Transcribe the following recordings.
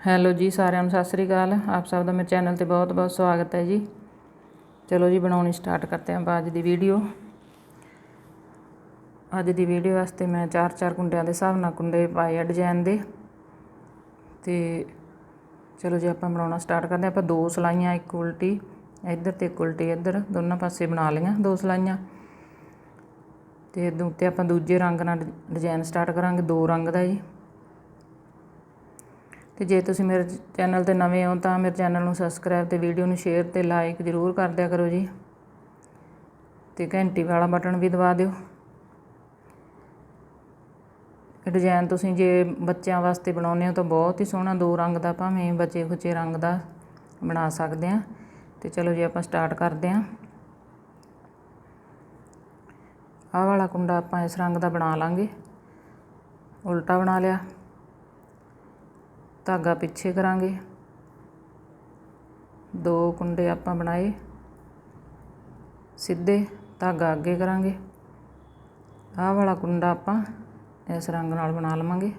Hello ਜੀ ਸਾਰਿਆਂ ਨੂੰ ਸਤਿ ਸ੍ਰੀ ਅਕਾਲ। ਆਪ ਸਭ ਦਾ ਮੇਰੇ ਚੈਨਲ ਤੇ ਬਹੁਤ ਬਹੁਤ ਸਵਾਗਤ ਹੈ ਜੀ। ਚਲੋ ਜੀ ਬਣਾਉਣੀ ਸਟਾਰਟ ਕਰਦੇ ਹਾਂ ਅੱਜ ਦੀ ਵੀਡੀਓ। ਅੱਜ ਦੀ ਵੀਡੀਓ ਵਾਸਤੇ ਮੈਂ ਚਾਰ ਚਾਰ ਕੁੰਡਿਆਂ ਦੇ ਹਿਸਾਬ ਨਾਲ ਕੁੰਡੇ ਪਾਏ ਆ ਡਿਜ਼ਾਈਨ ਦੇ। ਤੇ ਚਲੋ ਜੀ ਆਪਾਂ ਬਣਾਉਣਾ ਸਟਾਰਟ ਕਰਦੇ ਹਾਂ। ਆਪਾਂ ਦੋ ਸਲਾਈਆਂ, ਇੱਕ ਉਲਟੀ, ਇੱਧਰ ਤੇ ਇੱਕ ਉਲਟੀ, ਇੱਧਰ ਦੋਨਾਂ ਪਾਸੇ ਬਣਾ ਲਈਆਂ ਦੋ ਸਲਾਈਆਂ। ਤੇ ਇਹਦੇ ਉੱਤੇ ਆਪਾਂ ਦੂਜੇ ਰੰਗ ਨਾਲ ਡਿਜ਼ਾਈਨ ਸਟਾਰਟ ਕਰਾਂਗੇ, ਦੋ ਰੰਗ ਦਾ ਜੀ। ਅਤੇ ਜੇ ਤੁਸੀਂ ਮੇਰੇ ਚੈਨਲ ਤੇ ਨਵੇਂ ਹੋ ਤਾਂ ਮੇਰੇ ਚੈਨਲ ਨੂੰ ਸਬਸਕ੍ਰਾਈਬ ਅਤੇ ਵੀਡੀਓ ਨੂੰ ਸ਼ੇਅਰ ਅਤੇ ਲਾਈਕ ਜ਼ਰੂਰ ਕਰ ਦਿਆ ਕਰੋ ਜੀ। ਅਤੇ ਘੰਟੀ ਵਾਲਾ ਬਟਨ ਵੀ ਦਬਾ ਦਿਓ। ਇਹ ਡਿਜ਼ਾਈਨ ਤੁਸੀਂ ਜੇ ਬੱਚਿਆਂ ਵਾਸਤੇ ਬਣਾਉਂਦੇ ਹੋ ਤਾਂ ਬਹੁਤ ਹੀ ਸੋਹਣਾ ਦੋ ਰੰਗ ਦਾ ਭਾਵੇਂ ਬਚੇ ਖੁਚੇ ਰੰਗ ਦਾ ਬਣਾ ਸਕਦੇ ਆ। ਤੇ ਚਲੋ ਜੀ ਆਪਾਂ ਸਟਾਰਟ ਕਰਦੇ ਆਂ। ਆਹ ਵਾਲਾ ਕੁੰਡਾ ਆਪਾਂ ਇਸ ਰੰਗ ਦਾ ਬਣਾ ਲਾਂਗੇ। ਉਲਟਾ ਬਣਾ ਲਿਆ। ਧਾਗਾ ਪਿੱਛੇ ਕਰਾਂਗੇ। ਦੋ ਕੁੰਡੇ ਆਪਾਂ ਬਣਾਏ। ਸਿੱਧੇ ਧਾਗਾ ਅੱਗੇ ਕਰਾਂਗੇ। ਆਹ ਵਾਲਾ ਕੁੰਡਾ ਆਪਾਂ ਇਸ ਰੰਗ ਨਾਲ ਬਣਾ ਲਵਾਂਗੇ।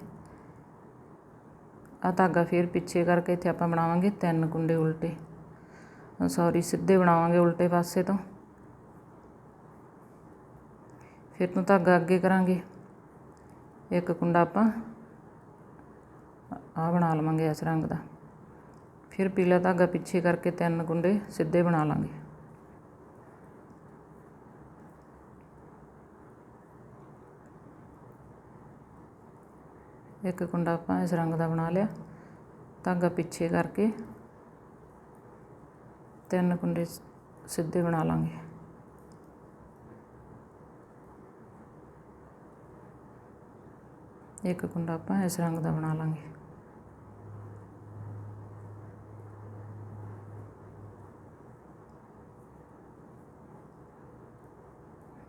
ਆ ਧਾਗਾ ਫਿਰ ਪਿੱਛੇ ਕਰਕੇ ਇੱਥੇ ਆਪਾਂ ਬਣਾਵਾਂਗੇ ਤਿੰਨ ਕੁੰਡੇ ਉਲਟੇ। ਸੌਰੀ ਸਿੱਧੇ ਬਣਾਵਾਂਗੇ ਉਲਟੇ ਪਾਸੇ ਤੋਂ। ਫਿਰ ਤੋਂ ਧਾਗਾ ਅੱਗੇ ਕਰਾਂਗੇ। ਇੱਕ ਕੁੰਡਾ ਆਪਾਂ ਆ ਬਣਾ ਲਵਾਂਗੇ ਇਸ ਰੰਗ ਦਾ। ਫਿਰ ਪੀਲਾ ਧਾਗਾ ਪਿੱਛੇ ਕਰਕੇ ਤਿੰਨ ਕੁੰਡੇ ਸਿੱਧੇ ਬਣਾ ਲਾਂਗੇ। ਇੱਕ ਕੁੰਡਾ ਆਪਾਂ ਇਸ ਰੰਗ ਦਾ ਬਣਾ ਲਿਆ। ਧਾਗਾ ਪਿੱਛੇ ਕਰਕੇ ਤਿੰਨ ਕੁੰਡੇ ਸਿੱਧੇ ਬਣਾ ਲਾਂਗੇ। ਇੱਕ ਕੁੰਡਾ ਆਪਾਂ ਇਸ ਰੰਗ ਦਾ ਬਣਾ ਲਾਂਗੇ।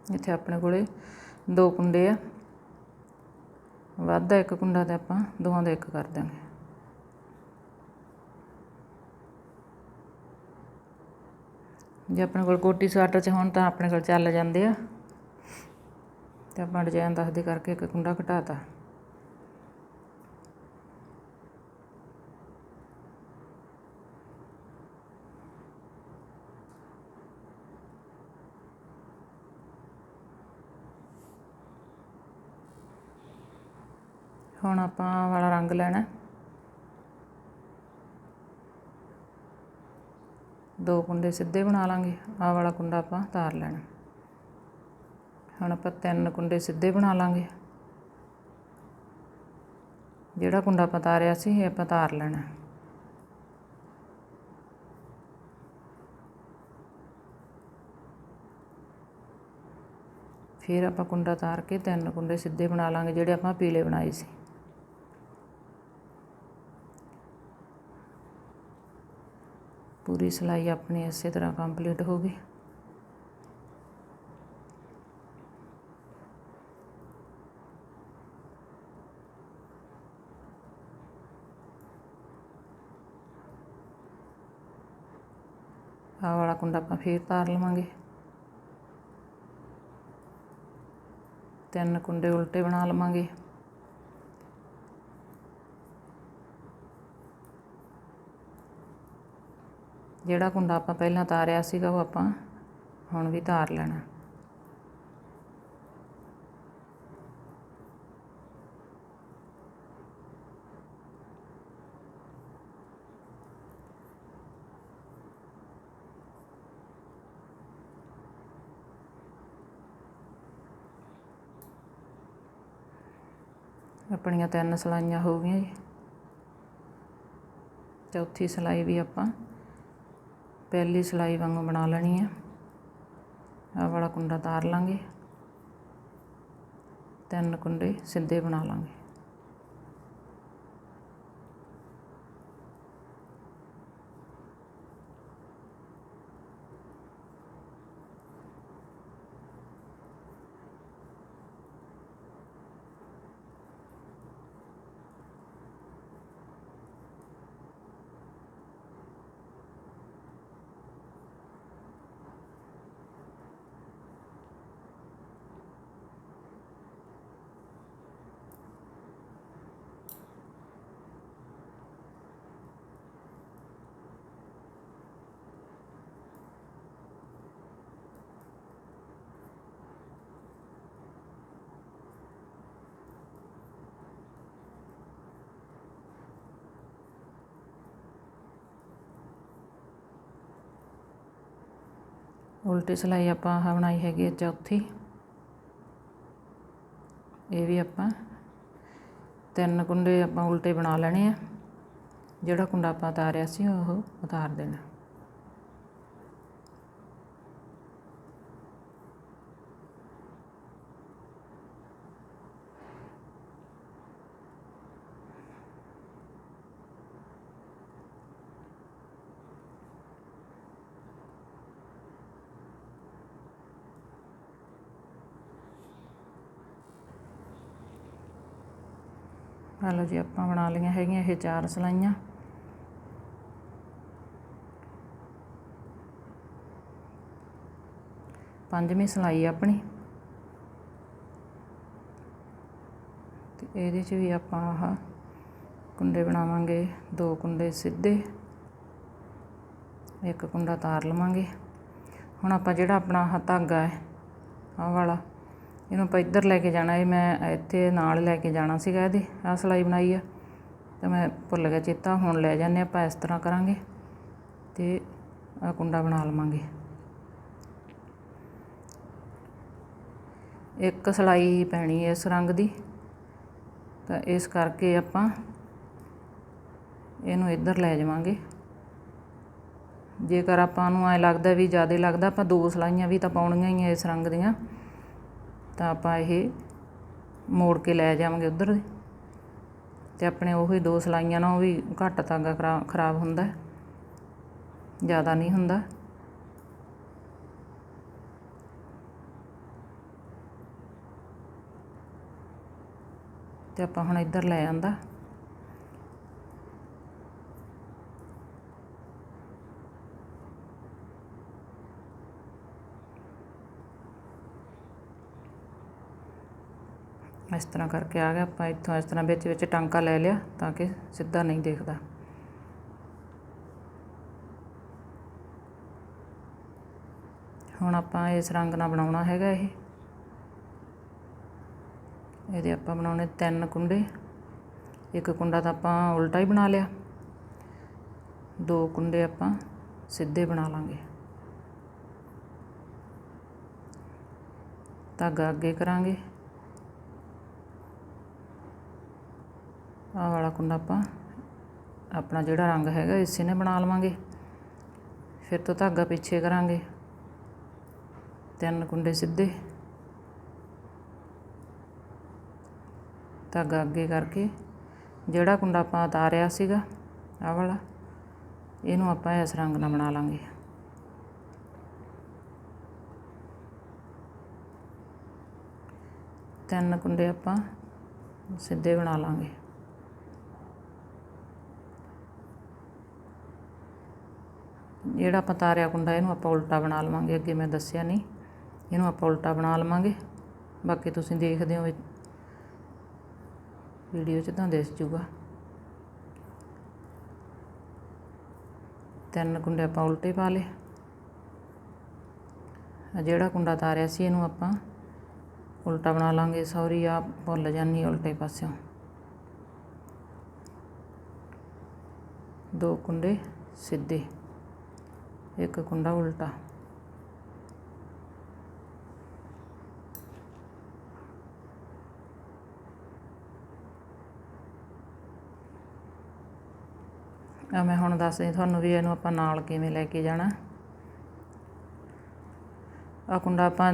ਇੱਥੇ ਆਪਣੇ ਕੋਲੇ ਦੋ ਕੁੰਡੇ ਆ। ਵਾਧਾ ਇੱਕ ਕੁੰਡਾ ਤੇ ਆਪਾਂ ਦੋਵਾਂ ਦਾ ਇੱਕ ਕਰ ਦਾਂਗੇ ਜੇ ਆਪਣੇ ਕੋਲ ਕੋਟੀ ਸਵਾਟਰ ਚ ਹੋਣ ਤਾਂ ਆਪਣੇ ਕੋਲ ਚੱਲ ਜਾਂਦੇ ਆ। ਤੇ ਆਪਾਂ ਡਿਜ਼ਾਈਨ ਦੱਸਦੇ ਕਰਕੇ ਇੱਕ ਕੁੰਡਾ ਘਟਾਤਾ ਹੁਣ ਆਪਾਂ ਆਹ ਵਾਲਾ ਰੰਗ ਲੈਣਾ ਦੋ ਕੁੰਡੇ ਸਿੱਧੇ ਬਣਾ ਲਾਂਗੇ। ਆਹ ਵਾਲਾ ਕੁੰਡਾ ਆਪਾਂ ਤਾਰ ਲੈਣਾ ਹੁਣ ਆਪਾਂ ਤਿੰਨ ਕੁੰਡੇ ਸਿੱਧੇ ਬਣਾ ਲਾਂਗੇ। ਜਿਹੜਾ ਕੁੰਡਾ ਆਪਾਂ ਤਾਰਿਆ ਸੀ, ਇਹ ਆਪਾਂ ਤਾਰ ਲੈਣਾ ਫਿਰ ਆਪਾਂ ਕੁੰਡਾ ਤਾਰ ਕੇ ਤਿੰਨ ਕੁੰਡੇ ਸਿੱਧੇ ਬਣਾ ਲਾਂਗੇ, ਜਿਹੜੇ ਆਪਾਂ ਪੀਲੇ ਬਣਾਏ ਸੀ। ਪੂਰੀ ਸਿਲਾਈ ਆਪਣੀ ਇਸੇ ਤਰ੍ਹਾਂ ਕੰਪਲੀਟ ਹੋ ਗਈ। ਆਹ ਵਾਲਾ ਕੁੰਡਾ ਆਪਾਂ ਫੇਰ ਤਾਰ ਲਵਾਂਗੇ। ਤਿੰਨ ਕੁੰਡੇ ਉਲਟੇ ਬਣਾ ਲਵਾਂਗੇ। ਜਿਹੜਾ ਕੁੰਡਾ ਆਪਾਂ ਪਹਿਲਾਂ ਤਾਰਿਆ ਸੀਗਾ ਉਹ ਆਪਾਂ ਹੁਣ ਵੀ ਤਾਰ ਲੈਣਾ। ਆਪਣੀਆਂ ਤਿੰਨ ਸਲਾਈਆਂ ਹੋ ਗਈਆਂ ਜੀ। ਚੌਥੀ ਸਲਾਈ ਵੀ ਆਪਾਂ ਪਹਿਲੀ ਸਿਲਾਈ ਵਾਂਗੂ ਬਣਾ ਲੈਣੀ ਹੈ ਆਹ ਵਾਲਾ ਕੁੰਡਾ ਤਾਰ ਲਾਂਗੇ। ਤਿੰਨ ਕੁੰਡੇ ਸਿੱਧੇ ਬਣਾ ਲਾਂਗੇ। ਉਲਟੀ ਸਿਲਾਈ ਆਪਾਂ ਆਹ ਬਣਾਈ ਹੈਗੀ ਹੈ ਚੌਥੀ। ਇਹ ਵੀ ਆਪਾਂ ਤਿੰਨ ਕੁੰਡੇ ਆਪਾਂ ਉਲਟੇ ਬਣਾ ਲੈਣੇ ਆ। ਜਿਹੜਾ ਕੁੰਡਾ ਆਪਾਂ ਉਤਾਰਿਆ ਸੀ, ਉਹ ਉਤਾਰ ਦੇਣਾ ਆ ਲਓ ਜੀ ਆਪਾਂ ਬਣਾ ਲਈਆਂ ਹੈਗੀਆਂ ਇਹ ਚਾਰ ਸਲਾਈਆਂ। ਪੰਜਵੀਂ ਸਲਾਈ ਆਪਣੀ। ਤੇ ਇਹਦੇ 'ਚ ਵੀ ਆਪਾਂ ਆਹ ਕੁੰਡੇ ਬਣਾਵਾਂਗੇ, ਦੋ ਕੁੰਡੇ ਸਿੱਧੇ, ਇੱਕ ਕੁੰਡਾ ਤਾਰ ਲਵਾਂਗੇ। ਹੁਣ ਆਪਾਂ ਜਿਹੜਾ ਆਪਣਾ ਆਹ ਧਾਗਾ ਹੈ, ਆਹ ਵਾਲਾ। ਇਹਨੂੰ ਆਪਾਂ ਇੱਧਰ ਲੈ ਕੇ ਜਾਣਾ ਇਹ ਮੈਂ ਇੱਥੇ ਨਾਲ ਲੈ ਕੇ ਜਾਣਾ ਸੀਗਾ ਇਹਦੇ, ਆਹ ਸਿਲਾਈ ਬਣਾਈ ਆ। ਤਾਂ ਮੈਂ ਭੁੱਲ ਗਿਆ ਚੇਤਾ, ਹੁਣ ਲੈ ਜਾਂਦੇ ਆਪਾਂ ਇਸ ਤਰ੍ਹਾਂ ਕਰਾਂਗੇ ਤੇ ਆ ਕੁੰਡਾ ਬਣਾ ਲਵਾਂਗੇ। ਇੱਕ ਸਿਲਾਈ ਪੈਣੀ ਇਸ ਰੰਗ ਦੀ, ਤਾਂ ਇਸ ਕਰਕੇ ਆਪਾਂ ਇਹਨੂੰ ਇੱਧਰ ਲੈ ਜਾਵਾਂਗੇ। ਜੇਕਰ ਆਪਾਂ ਨੂੰ ਐ ਲੱਗਦਾ ਵੀ ਜ਼ਿਆਦਾ ਲੱਗਦਾ, ਆਪਾਂ ਦੋ ਸਲਾਈਆਂ ਵੀ ਤਾਂ ਪਾਉਣੀਆਂ ਹੀ ਆ ਇਸ ਰੰਗ ਦੀਆਂ। ਤਾਂ ਆਪਾਂ ਇਹ ਮੋੜ ਕੇ ਲੈ ਜਾਵਾਂਗੇ ਉਧਰ ਤੇ ਆਪਣੇ ਉਹੀ ਦੋ ਸਲਾਈਆਂ ਨਾਲ ਉਹ ਵੀ ਘੱਟ ਤਾਂਗਾ ਖਰਾਬ ਹੁੰਦਾ। ਜ਼ਿਆਦਾ ਨਹੀਂ ਹੁੰਦਾ। ਤੇ ਆਪਾਂ ਹੁਣ ਇੱਧਰ ਲੈ ਆਂਦਾ। ਇਸ ਤਰ੍ਹਾਂ ਕਰਕੇ ਆ ਗਿਆ। ਆਪਾਂ ਇੱਥੋਂ ਇਸ ਤਰ੍ਹਾਂ ਵਿੱਚ ਵਿੱਚ ਟਾਂਕਾ ਲੈ ਲਿਆ ਤਾਂ ਕਿ ਸਿੱਧਾ ਨਹੀਂ ਦਿਖਦਾ। ਹੁਣ ਆਪਾਂ ਇਸ ਰੰਗ ਨਾਲ ਬਣਾਉਣਾ ਹੈਗਾ ਇਹ। ਇਹਦੇ ਆਪਾਂ ਬਣਾਉਣੇ ਤਿੰਨ ਕੁੰਡੇ। ਇੱਕ ਕੁੰਡਾ ਤਾਂ ਆਪਾਂ ਉਲਟਾ ਹੀ ਬਣਾ ਲਿਆ। ਦੋ ਕੁੰਡੇ ਆਪਾਂ ਸਿੱਧੇ ਬਣਾ ਲਾਂਗੇ। ਧਾਗਾ ਅੱਗੇ ਕਰਾਂਗੇ ਆਹ ਵਾਲਾ ਕੁੰਡਾ ਆਪਾਂ ਆਪਣਾ ਜਿਹੜਾ ਰੰਗ ਹੈਗਾ ਇਸੇ ਨੇ ਬਣਾ ਲਵਾਂਗੇ। ਫਿਰ ਤੋਂ ਧਾਗਾ ਪਿੱਛੇ ਕਰਾਂਗੇ। ਤਿੰਨ ਕੁੰਡੇ ਸਿੱਧੇ। ਧਾਗਾ ਅੱਗੇ ਕਰਕੇ। ਜਿਹੜਾ ਕੁੰਡਾ ਆਪਾਂ ਉਤਾਰਿਆ ਸੀਗਾ, ਆਹ ਵਾਲਾ, ਇਹਨੂੰ ਆਪਾਂ ਇਸ ਰੰਗ ਨਾਲ ਬਣਾ ਲਾਂਗੇ। ਤਿੰਨ ਕੁੰਡੇ ਆਪਾਂ ਸਿੱਧੇ ਬਣਾ ਲਾਂਗੇ। ਜਿਹੜਾ ਆਪਾਂ ਤਾਰਿਆ ਕੁੰਡਾ, ਇਹਨੂੰ ਆਪਾਂ ਉਲਟਾ ਬਣਾ ਲਵਾਂਗੇ। ਅੱਗੇ ਮੈਂ ਦੱਸਿਆ ਨਹੀਂ, ਇਹਨੂੰ ਆਪਾਂ ਉਲਟਾ ਬਣਾ ਲਵਾਂਗੇ। ਬਾਕੀ ਤੁਸੀਂ ਦੇਖਦੇ ਹੋ ਵੀਡੀਓ 'ਚ ਤਾਂ ਦਿਸ ਜੂਗਾ। ਤਿੰਨ ਕੁੰਡੇ ਆਪਾਂ ਉਲਟੇ ਪਾ ਲਏ। ਆ ਜਿਹੜਾ ਕੁੰਡਾ ਤਾਰਿਆ ਸੀ, ਇਹਨੂੰ ਆਪਾਂ ਉਲਟਾ ਬਣਾ ਲਾਂਗੇ ਸੌਰੀ ਆ ਭੁੱਲ ਜਾਨੀ ਉਲਟੇ ਪਾਸਿਓਂ। ਦੋ ਕੁੰਡੇ ਸਿੱਧੇ। ਇੱਕ ਕੁੰਡਾ ਉਲਟਾ। ਆ ਮੈਂ ਹੁਣ ਦੱਸਦੀ ਤੁਹਾਨੂੰ ਵੀ ਇਹਨੂੰ ਆਪਾਂ ਨਾਲ ਕਿਵੇਂ ਲੈ ਕੇ ਜਾਣਾ। ਆ ਕੁੰਡਾ ਆਪਾਂ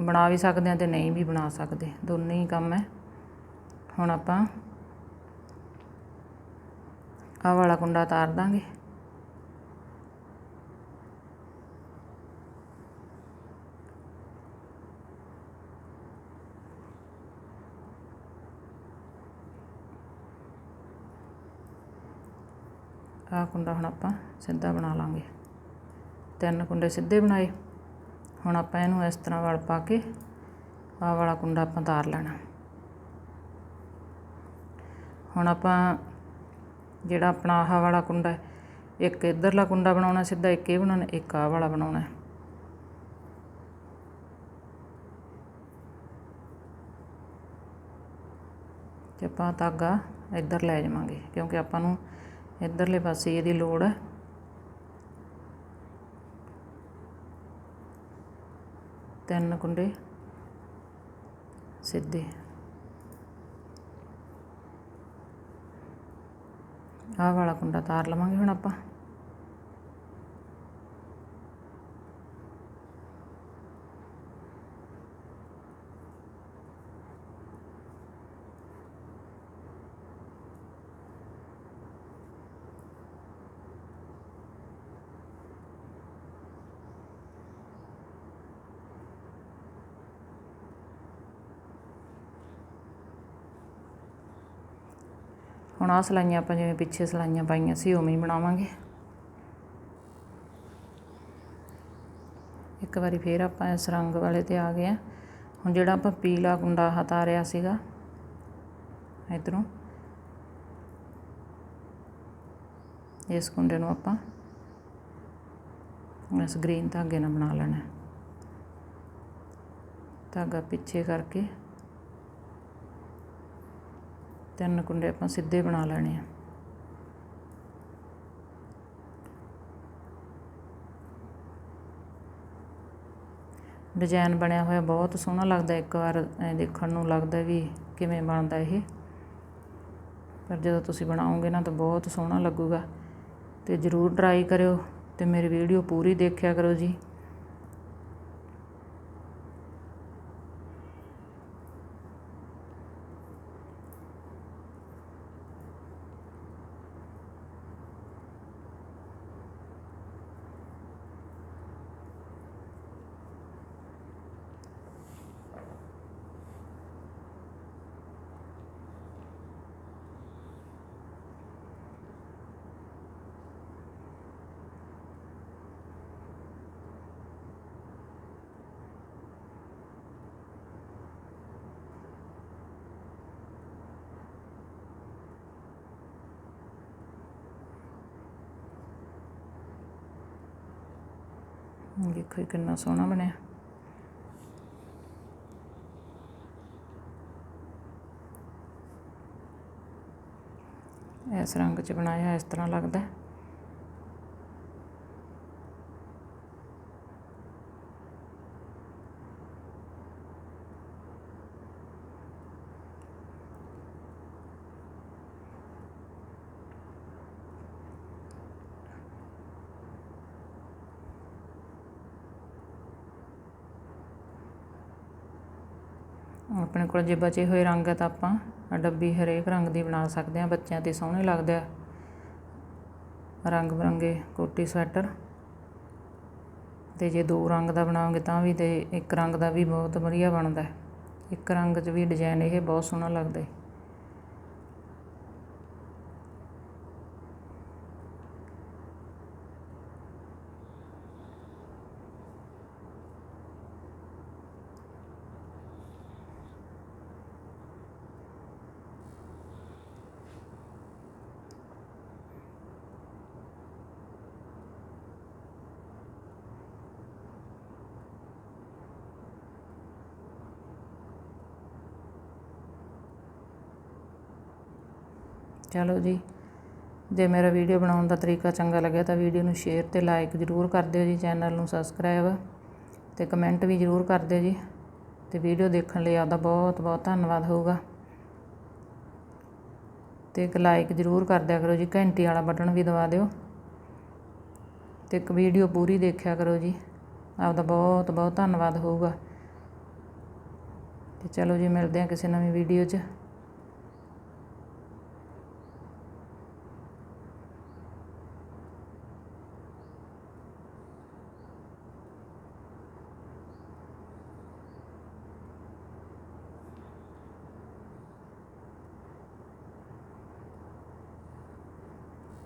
ਬਣਾ ਵੀ ਸਕਦੇ ਆ ਤੇ ਨਹੀਂ ਵੀ ਬਣਾ ਸਕਦੇ। ਦੋਨੇ ਹੀ ਕੰਮ ਹੈ। ਹੁਣ ਆਪਾਂ ਆ ਵਾਲਾ ਕੁੰਡਾ ਤਾਰ ਦਾਂਗੇ। ਆਹ ਕੁੰਡਾ ਹੁਣ ਆਪਾਂ ਸਿੱਧਾ ਬਣਾ ਲਾਂਗੇ। ਤਿੰਨ ਕੁੰਡੇ ਸਿੱਧੇ ਬਣਾਏ। ਹੁਣ ਆਪਾਂ ਇਹਨੂੰ ਇਸ ਤਰ੍ਹਾਂ ਵਲ ਪਾ ਕੇ ਆਹ ਵਾਲਾ ਕੁੰਡਾ ਆਪਾਂ ਤਾਰ ਲੈਣਾ। ਹੁਣ ਆਪਾਂ ਜਿਹੜਾ ਆਪਣਾ ਆਹ ਵਾਲਾ ਕੁੰਡਾ ਇੱਕ ਇਧਰਲਾ ਕੁੰਡਾ ਬਣਾਉਣਾ ਸਿੱਧਾ, ਇੱਕ ਇਹ ਬਣਾਉਣਾ, ਇੱਕ ਆਹ ਵਾਲਾ ਬਣਾਉਣਾ ਤੇ ਆਪਾਂ ਧਾਗਾ ਇੱਧਰ ਲੈ ਜਾਵਾਂਗੇ, ਕਿਉਂਕਿ ਆਪਾਂ ਨੂੰ ਇੱਧਰਲੇ ਪਾਸੇ ਇਹਦੀ ਲੋੜ ਹੈ। ਤਿੰਨ ਕੁੰਡੇ ਸਿੱਧੇ। ਆਹ ਵਾਲਾ ਕੁੰਡਾ ਤਾਰ ਲਵਾਂਗੇ ਹੁਣ ਆਪਾਂ। ਹੁਣ ਆਹ ਸਲਾਈਆਂ ਆਪਾਂ ਜਿਵੇਂ ਪਿੱਛੇ ਸਲਾਈਆਂ ਪਾਈਆਂ ਸੀ, ਉਵੇਂ ਹੀ ਬਣਾਵਾਂਗੇ। ਇੱਕ ਵਾਰੀ ਫੇਰ ਆਪਾਂ ਇਸ ਰੰਗ ਵਾਲੇ ਤੇ ਆ ਗਏ ਆ। ਹੁਣ ਜਿਹੜਾ ਆਪਾਂ ਪੀਲਾ ਕੁੰਡਾ ਹਤਾਰਿਆ ਸੀਗਾ, ਇਧਰੋਂ। ਇਸ ਕੁੰਡੇ ਨੂੰ ਆਪਾਂ ਇਸ ਗ੍ਰੀਨ ਧਾਗੇ ਨਾਲ ਬਣਾ ਲੈਣਾ। ਧਾਗਾ ਪਿੱਛੇ ਕਰਕੇ ਤਿੰਨ ਕੁੰਡੇ ਆਪਾਂ ਸਿੱਧੇ ਬਣਾ ਲੈਣੇ ਆ। ਡਿਜ਼ਾਈਨ ਬਣਿਆ ਹੋਇਆ ਬਹੁਤ ਸੋਹਣਾ ਲੱਗਦਾ, ਇੱਕ ਵਾਰ ਦੇਖਣ ਨੂੰ ਲੱਗਦਾ ਵੀ ਕਿਵੇਂ ਬਣਦਾ ਇਹ। ਪਰ ਜਦੋਂ ਤੁਸੀਂ ਬਣਾਓਗੇ ਨਾ ਤਾਂ ਬਹੁਤ ਸੋਹਣਾ ਲੱਗੂਗਾ। ਤੇ ਜਰੂਰ ਟਰਾਈ ਕਰਿਓ ਤੇ ਮੇਰੀ ਵੀਡੀਓ ਪੂਰੀ ਦੇਖਿਆ ਕਰੋ ਜੀ। ਦੇਖੋ ਇਹ ਕਿੰਨਾ ਸੋਹਣਾ ਬਣਿਆ। ਇਸ ਰੰਗ 'ਚ ਬਣਾਇਆ ਇਸ ਤਰ੍ਹਾਂ ਲੱਗਦਾ। ਆਪਣੇ ਕੋਲ ਜੇ ਬਚੇ ਹੋਏ ਰੰਗ ਹੈ ਤਾਂ ਆਪਾਂ ਡੱਬੀ ਹਰੇਕ ਰੰਗ ਦੀ ਬਣਾ ਸਕਦੇ ਹਾਂ, ਬੱਚਿਆਂ ਤੇ ਸੋਹਣੇ ਲੱਗਦੇ ਆ। ਰੰਗ ਬਿਰੰਗੇ ਕੋਟੀ ਸਵੈਟਰ। ਅਤੇ ਜੇ ਦੋ ਰੰਗ ਦਾ ਬਣਾਓਗੇ ਤਾਂ ਵੀ ਤੇ ਇੱਕ ਰੰਗ ਦਾ ਵੀ ਬਹੁਤ ਵਧੀਆ ਬਣਦਾ। ਇੱਕ ਰੰਗ 'ਚ ਵੀ ਡਿਜ਼ਾਇਨ ਇਹ ਬਹੁਤ ਸੋਹਣਾ ਲੱਗਦਾ। ਚਲੋ ਜੀ। ਜੇ ਮੇਰਾ ਵੀਡੀਓ ਬਣਾਉਣ ਦਾ ਤਰੀਕਾ ਚੰਗਾ ਲੱਗਿਆ ਤਾਂ ਵੀਡੀਓ ਨੂੰ ਸ਼ੇਅਰ ਤੇ ਲਾਈਕ ਜ਼ਰੂਰ ਕਰ ਦਿਓ ਜੀ ਚੈਨਲ ਨੂੰ ਸਬਸਕ੍ਰਾਈਬ ਤੇ ਕਮੈਂਟ ਵੀ ਜ਼ਰੂਰ ਕਰ ਦਿਓ ਜੀ। ਤੇ ਵੀਡੀਓ ਦੇਖਣ ਲਈ ਆਪਦਾ ਬਹੁਤ ਬਹੁਤ ਧੰਨਵਾਦ ਹੋਊਗਾ। ਤੇ ਇੱਕ ਲਾਈਕ ਜ਼ਰੂਰ ਕਰ ਦਿਆ ਕਰੋ ਜੀ, ਘੰਟੀ ਵਾਲਾ ਬਟਨ ਵੀ ਦਬਾ ਦਿਓ। ਤੇ ਇੱਕ ਵੀਡੀਓ ਪੂਰੀ ਦੇਖਿਆ ਕਰੋ ਜੀ, ਆਪਦਾ ਬਹੁਤ ਬਹੁਤ ਧੰਨਵਾਦ ਹੋਊਗਾ। ਤੇ ਚਲੋ ਜੀ, ਮਿਲਦੇ ਹਾਂ ਕਿਸੇ ਨਵੀਂ ਵੀਡੀਓ 'ਚ।